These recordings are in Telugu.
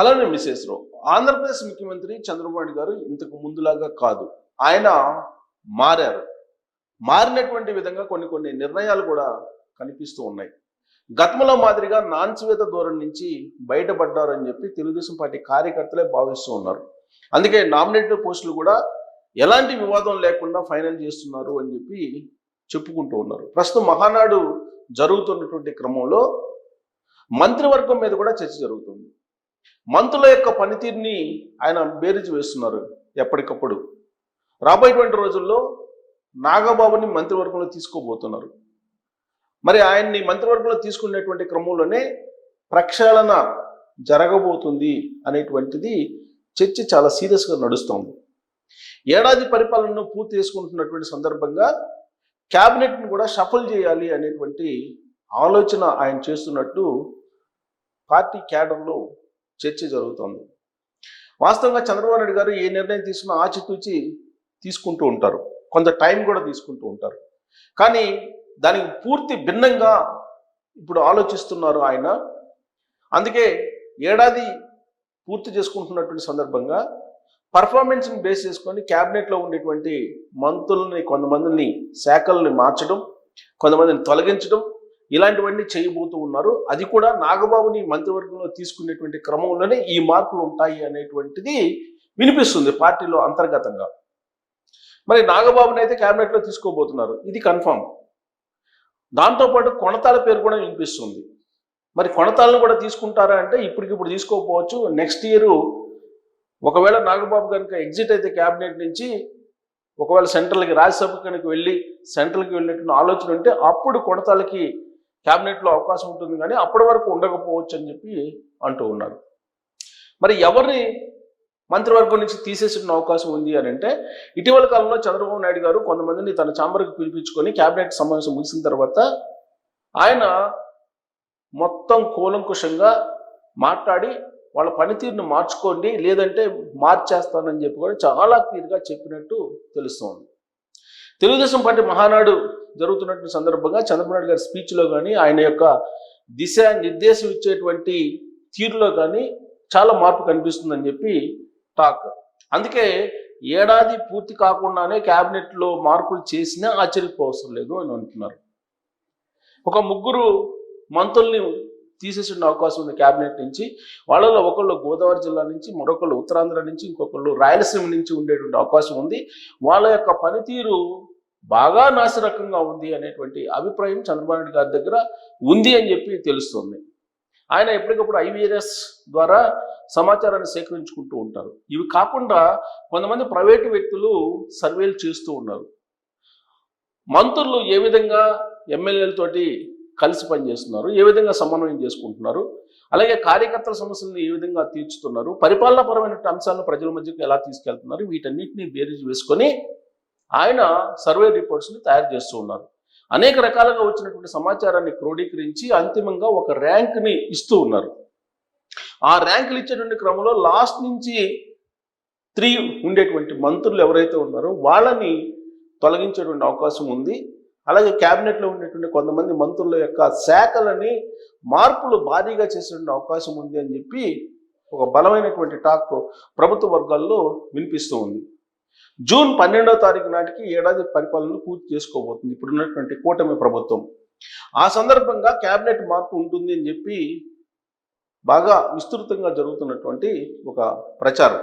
హలో నేను రో ఆంధ్రప్రదేశ్ ముఖ్యమంత్రి చంద్రబాబు గారు ఇంతకు ముందులాగా కాదు. ఆయన మారారు. మారినటువంటి విధంగా కొన్ని కొన్ని నిర్ణయాలు కూడా కనిపిస్తూ ఉన్నాయి. గతంలో మాదిరిగా నాన్సివేత దూరం నుంచి బయటపడ్డారని చెప్పి తెలుగుదేశం పార్టీ కార్యకర్తలే భావిస్తూ ఉన్నారు. అందుకే నామినేటెడ్ పోస్టులు కూడా ఎలాంటి వివాదం లేకుండా ఫైనల్ చేస్తున్నారు అని చెప్పి చెప్పుకుంటూ ఉన్నారు. ప్రస్తుతం మహానాడు జరుగుతున్నటువంటి క్రమంలో మంత్రివర్గం మీద కూడా చర్చ జరుగుతుంది. మంత్రుల యొక్క పనితీరుని ఆయన బేరీజు వేస్తున్నారు ఎప్పటికప్పుడు. రాబోయేటువంటి రోజుల్లో నాగబాబుని మంత్రివర్గంలో తీసుకోబోతున్నారు. మరి ఆయన్ని మంత్రివర్గంలో తీసుకునేటువంటి క్రమంలోనే ప్రక్షాళన జరగబోతుంది అనేటువంటిది చర్చ చాలా సీరియస్గా నడుస్తోంది. ఏడాది పరిపాలనను పూర్తి చేసుకుంటున్నటువంటి సందర్భంగా క్యాబినెట్ను కూడా షఫల్ చేయాలి అనేటువంటి ఆలోచన ఆయన చేస్తున్నట్టు పార్టీ క్యాడర్లో చర్చ జరుగుతోంది. వాస్తవంగా చంద్రబాబు నాయుడు గారు ఏ నిర్ణయం తీసుకున్నా ఆచితూచి తీసుకుంటూ ఉంటారు. కొంత టైం కూడా తీసుకుంటూ ఉంటారు. కానీ దానికి పూర్తి భిన్నంగా ఇప్పుడు ఆలోచిస్తున్నారు ఆయన. అందుకే ఏడాది పూర్తి చేసుకుంటున్నటువంటి సందర్భంగా పర్ఫార్మెన్స్ని బేస్ చేసుకొని క్యాబినెట్లో ఉండేటువంటి మంత్రుల్ని కొంతమందిని శాఖల్ని మార్చడం కొంతమందిని తొలగించడం ఇలాంటివన్నీ చేయబోతూ ఉన్నారు. అది కూడా నాగబాబుని మంత్రివర్గంలో తీసుకునేటువంటి క్రమంలోనే ఈ మార్పులు ఉంటాయి అనేటువంటిది వినిపిస్తుంది పార్టీలో అంతర్గతంగా. మరి నాగబాబుని అయితే క్యాబినెట్లో తీసుకోబోతున్నారు. ఇది కన్ఫామ్. దాంతోపాటు కొనతాల పేరు కూడా వినిపిస్తుంది. మరి కొనతాలను కూడా తీసుకుంటారా అంటే ఇప్పటికిప్పుడు తీసుకోకపోవచ్చు. నెక్స్ట్ ఇయర్ ఒకవేళ నాగబాబు కనుక ఎగ్జిట్ అయితే క్యాబినెట్ నుంచి ఒకవేళ సెంట్రల్కి రాజ్యసభ కనుక వెళ్ళి సెంట్రల్కి వెళ్ళినటువంటి ఆలోచన ఉంటే అప్పుడు కొనతాలకి క్యాబినెట్లో అవకాశం ఉంటుంది కానీ అప్పటి వరకు ఉండకపోవచ్చు అని చెప్పి అంటూ ఉన్నారు. మరి ఎవరిని మంత్రివర్గం నుంచి తీసేసిన అవకాశం ఉంది అని అంటే ఇటీవల కాలంలో చంద్రబాబు నాయుడు గారు కొంతమందిని తన చాంబర్కి పిలిపించుకొని క్యాబినెట్ సమావేశం ముగిసిన తర్వాత ఆయన మొత్తం కూలంకుషంగా మాట్లాడి వాళ్ళ పనితీరును మార్చుకోండి లేదంటే మార్చేస్తానని చెప్పి కూడా చాలా క్లియర్గా చెప్పినట్టు తెలుస్తోంది. తెలుగుదేశం పార్టీ మహానాడు జరుగుతున్నటువంటి సందర్భంగా చంద్రబాబు నాయుడు గారి స్పీచ్లో కానీ ఆయన యొక్క దిశ నిర్దేశం ఇచ్చేటువంటి తీరులో కానీ చాలా మార్పు కనిపిస్తుందని చెప్పి టాక్ అందుకే ఏడాది పూర్తి కాకుండానే క్యాబినెట్లో మార్పులు చేసినా ఆశ్చర్యపోవసరం లేదు అని అంటున్నారు. ఒక ముగ్గురు మంత్రుల్ని తీసేసిన అవకాశం ఉంది క్యాబినెట్ నుంచి. వాళ్ళలో ఒకళ్ళు గోదావరి జిల్లా నుంచి మరొకళ్ళు ఉత్తరాంధ్ర నుంచి ఇంకొకళ్ళు రాయలసీమ నుంచి ఉండేటువంటి అవకాశం ఉంది. వాళ్ళ యొక్క పనితీరు బాగా నాశరకంగా ఉంది అనేటువంటి అభిప్రాయం చంద్రబాబు నాయుడు గారి దగ్గర ఉంది అని చెప్పి తెలుస్తుంది. ఆయన ఎప్పటికప్పుడు ఐవీఆర్ఎస్ ద్వారా సమాచారాన్ని సేకరించుకుంటూ ఉంటారు. ఇవి కాకుండా కొంతమంది ప్రైవేటు వ్యక్తులు సర్వేలు చేస్తూ ఉన్నారు. మంత్రులు ఏ విధంగా ఎమ్మెల్యేలతోటి కలిసి పనిచేస్తున్నారు ఏ విధంగా సమన్వయం చేసుకుంటున్నారు అలాగే కార్యకర్తల సమస్యలను ఏ విధంగా తీర్చుతున్నారు పరిపాలనాపరమైన అంశాలను ప్రజల మధ్యకు ఎలా తీసుకెళ్తున్నారు వీటన్నిటిని బేరీజ్ వేసుకొని ఆయన సర్వే రిపోర్ట్స్ని తయారు చేస్తూ ఉన్నారు. అనేక రకాలుగా వచ్చినటువంటి సమాచారాన్ని క్రోడీకరించి అంతిమంగా ఒక ర్యాంక్ని ఇస్తూ ఉన్నారు. ఆ ర్యాంకులు ఇచ్చేటువంటి క్రమంలో లాస్ట్ నుంచి త్రీ ఉండేటువంటి మంత్రులు ఎవరైతే ఉన్నారో వాళ్ళని తొలగించేటువంటి అవకాశం ఉంది. అలాగే క్యాబినెట్లో ఉండేటువంటి కొంతమంది మంత్రుల యొక్క శాఖలని మార్పులు భారీగా చేసేటువంటి అవకాశం ఉంది అని చెప్పి ఒక బలమైనటువంటి టాక్ ప్రభుత్వ వర్గాల్లో వినిపిస్తూ ఉంది. జూన్ పన్నెండవ తారీఖు నాటికి ఏడాది పరిపాలన పూర్తి చేసుకోబోతుంది. ఇప్పుడు ఉన్నటువంటి కూటమి ప్రభుత్వం. ఆ సందర్భంగా క్యాబినెట్ మార్పు ఉంటుంది అని చెప్పి బాగా విస్తృతంగా జరుగుతున్నటువంటి ఒక ప్రచారం.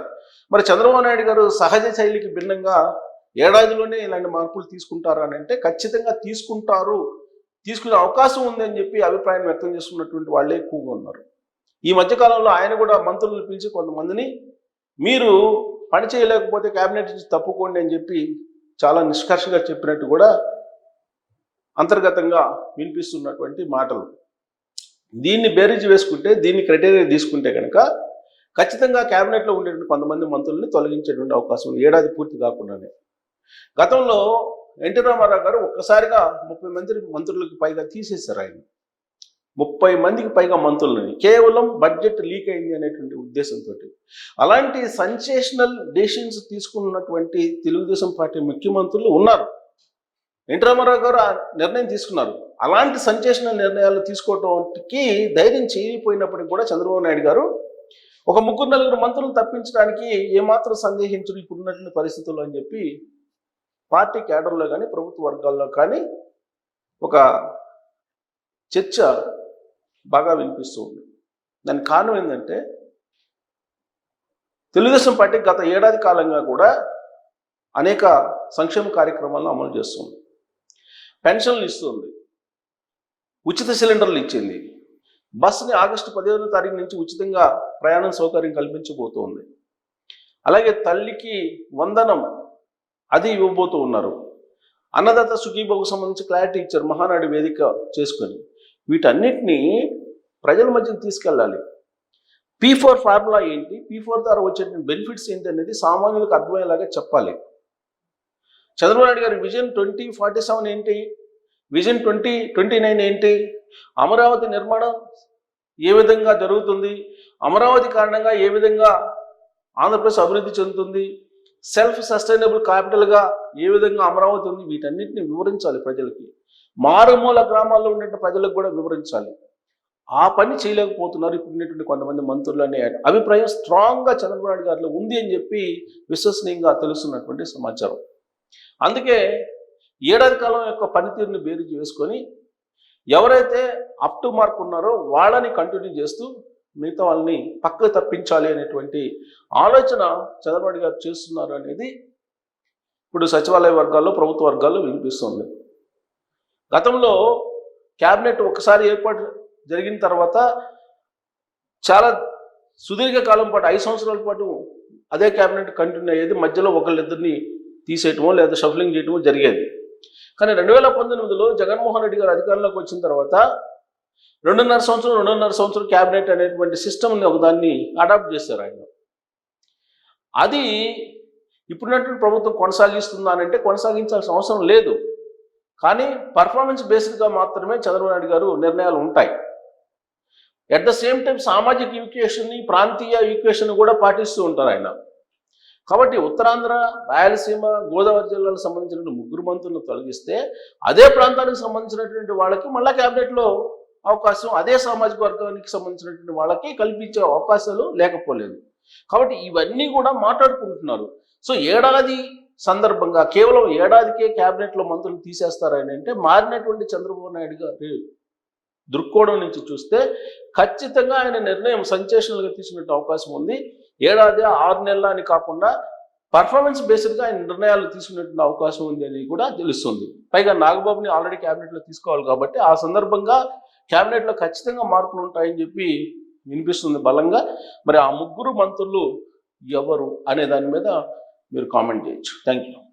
మరి చంద్రబాబు నాయుడు గారు సహజ శైలికి భిన్నంగా ఏడాదిలోనే ఇలాంటి మార్పులు తీసుకుంటారు అని అంటే ఖచ్చితంగా తీసుకుంటారు తీసుకునే అవకాశం ఉందని చెప్పి అభిప్రాయం వ్యక్తం చేస్తున్నటువంటి వాళ్ళే ఎక్కువగా ఉన్నారు. ఈ మధ్యకాలంలో ఆయన కూడా మంత్రులను పిలిచి కొంతమందిని మీరు పని చేయలేకపోతే క్యాబినెట్ నుంచి తప్పుకోండి అని చెప్పి చాలా నిష్కర్షగా చెప్పినట్టు కూడా అంతర్గతంగా వినిపిస్తున్నటువంటి మాటలు. దీన్ని బేరీజ్ వేసుకుంటే దీన్ని క్రైటీరియా తీసుకుంటే కనుక ఖచ్చితంగా క్యాబినెట్లో ఉండేటువంటి కొంతమంది మంత్రుల్ని తొలగించేటువంటి అవకాశం ఉంది. ఏడాది పూర్తి కాకుండానే. గతంలో ఎన్టీ రామారావు గారు ఒక్కసారిగా ముప్పై మంది మంత్రులకు పైగా తీసేశారు ఆయన. ముప్పై మందికి పైగా మంత్రులని కేవలం బడ్జెట్ లీక్ అయింది అనేటువంటి ఉద్దేశంతో అలాంటి సంచేషనల్ డెసిషన్స్ తీసుకున్నటువంటి తెలుగుదేశం పార్టీ ముఖ్యమంత్రులు ఉన్నారు. ఎన్టీ రామారావు గారు ఆ నిర్ణయం తీసుకున్నారు. అలాంటి సంచేషనల్ నిర్ణయాలు తీసుకోవడానికి ధైర్యం చేయకపోయినప్పటికీ కూడా చంద్రబాబు నాయుడు గారు ఒక ముగ్గురు నలుగురు మంత్రులు తప్పించడానికి ఏమాత్రం సందేహించరు ఇప్పుడున్నటువంటి పరిస్థితుల్లో అని చెప్పి పార్టీ క్యాడర్లో కానీ ప్రభుత్వ వర్గాల్లో కానీ ఒక చర్చ బాగా వినిపిస్తూ ఉంది. దానికి కారణం ఏంటంటే తెలుగుదేశం పార్టీ గత ఏడాది కాలంగా కూడా అనేక సంక్షేమ కార్యక్రమాలను అమలు చేస్తుంది పెన్షన్లు ఇస్తుంది ఉచిత సిలిండర్లు ఇచ్చింది. బస్సుని ఆగస్టు పదిహేనో తారీఖు నుంచి ఉచితంగా ప్రయాణం సౌకర్యం కల్పించబోతోంది అలాగే తల్లికి వందనం అది ఇవ్వబోతూ ఉన్నారు. అన్నదాత సుఖీబాబుకు సంబంధించి క్లారిటీ ఇచ్చారు. మహానాడు వేదిక చేసుకొని. వీటన్నిటినీ ప్రజల మధ్యకి తీసుకెళ్ళాలి. పీ ఫోర్ ఫార్ములా ఏంటి? పీ ఫోర్ ద్వారా వచ్చేటువంటి బెనిఫిట్స్ ఏంటి అనేది సామాన్యులకు అర్థమయ్యేలాగా చెప్పాలి. చంద్రబాబు నాయుడు గారి విజన్ ట్వంటీ ఫార్టీ సెవెన్ ఏంటి? విజన్ ట్వంటీ ట్వంటీ నైన్ ఏంటి? అమరావతి నిర్మాణం ఏ విధంగా జరుగుతుంది? అమరావతి కారణంగా ఏ విధంగా ఆంధ్రప్రదేశ్ అభివృద్ధి చెందుతుంది? సెల్ఫ్ సస్టైనబుల్ క్యాపిటల్గా ఏ విధంగా అమరావతి ఉంది? వీటన్నిటిని వివరించాలి ప్రజలకి. మారుమూల గ్రామాల్లో ఉండే ప్రజలకు కూడా వివరించాలి. ఆ పని చేయలేకపోతున్నారు ఇప్పుడు ఉన్నటువంటి కొంతమంది మంత్రులు అనే అభిప్రాయం స్ట్రాంగ్గా చంద్రబాబు నాయుడు గారిలో ఉంది అని చెప్పి విశ్వసనీయంగా తెలుస్తున్నటువంటి సమాచారం. అందుకే ఏడాది కాలం యొక్క పనితీరుని బేరీ చేసుకొని ఎవరైతే అప్ టు మార్క్ ఉన్నారో వాళ్ళని కంటిన్యూ చేస్తూ మిగతా వాళ్ళని పక్కకు తప్పించాలి అనేటువంటి ఆలోచన చంద్రబాబు గారు చేస్తున్నారు అనేది ఇప్పుడు సచివాలయ వర్గాల్లో ప్రభుత్వ వర్గాల్లో వినిపిస్తుంది. గతంలో క్యాబినెట్ ఒకసారి ఏర్పాటు జరిగిన తర్వాత చాలా సుదీర్ఘ కాలం పాటు ఐదు సంవత్సరాల పాటు అదే క్యాబినెట్ కంటిన్యూ అయ్యేది. మధ్యలో ఒకళ్ళిద్దరిని తీసేయటమో లేదా షఫలింగ్ చేయటమో జరిగేది. కానీ రెండు వేల పంతొమ్మిదిలో జగన్మోహన్ రెడ్డి గారు అధికారంలోకి వచ్చిన తర్వాత రెండున్నర సంవత్సరం రెండున్నర సంవత్సరం క్యాబినెట్ అనేటువంటి సిస్టమ్ని ఒకదాన్ని అడాప్ట్ చేశారు ఆయన. అది ఇప్పుడున్నటువంటి ప్రభుత్వం కొనసాగిస్తుందా అంటే కొనసాగించాల్సిన అవసరం లేదు. కానీ పర్ఫార్మెన్స్ బేస్డ్గా మాత్రమే చంద్రబాబు నాయుడు గారు నిర్ణయాలు ఉంటాయి. ఎట్ ద సేమ్ టైం సామాజిక ఈక్వేషన్ని ప్రాంతీయ ఈక్వేషన్ కూడా పాటిస్తూ ఉంటారు ఆయన. కాబట్టి ఉత్తరాంధ్ర రాయలసీమ గోదావరి జిల్లాలకు సంబంధించిన ముగ్గురు మంత్రులను తొలగిస్తే అదే ప్రాంతానికి సంబంధించినటువంటి వాళ్ళకి మళ్ళా క్యాబినెట్లో అవకాశం అదే సామాజిక వర్గానికి సంబంధించినటువంటి వాళ్ళకి కల్పించే అవకాశాలు లేకపోలేదు. కాబట్టి ఇవన్నీ కూడా మాట్లాడుకుంటున్నారు. సో ఏడాది సందర్భంగా కేవలం ఏడాదికే క్యాబినెట్లో మంత్రులు తీసేస్తారని అంటే మారినటువంటి చంద్రబాబు నాయుడు గారి దృక్కోణం నుంచి చూస్తే ఖచ్చితంగా ఆయన నిర్ణయం సంచేషనల్గా తీసుకునే అవకాశం ఉంది. ఏడాది ఆరు నెలల అని కాకుండా పర్ఫార్మెన్స్ బేస్డ్గా ఆయన నిర్ణయాలు తీసుకునేటువంటి అవకాశం ఉంది అని కూడా తెలుస్తుంది. పైగా నాగబాబుని ఆల్రెడీ క్యాబినెట్లో తీసుకోవాలి కాబట్టి ఆ సందర్భంగా క్యాబినెట్లో ఖచ్చితంగా మార్పులు ఉంటాయని చెప్పి వినిపిస్తుంది బలంగా. మరి ఆ ముగ్గురు మంత్రులు ఎవరు అనే దాని మీద మీరు కామెంట్ చేయొచ్చు. Thank you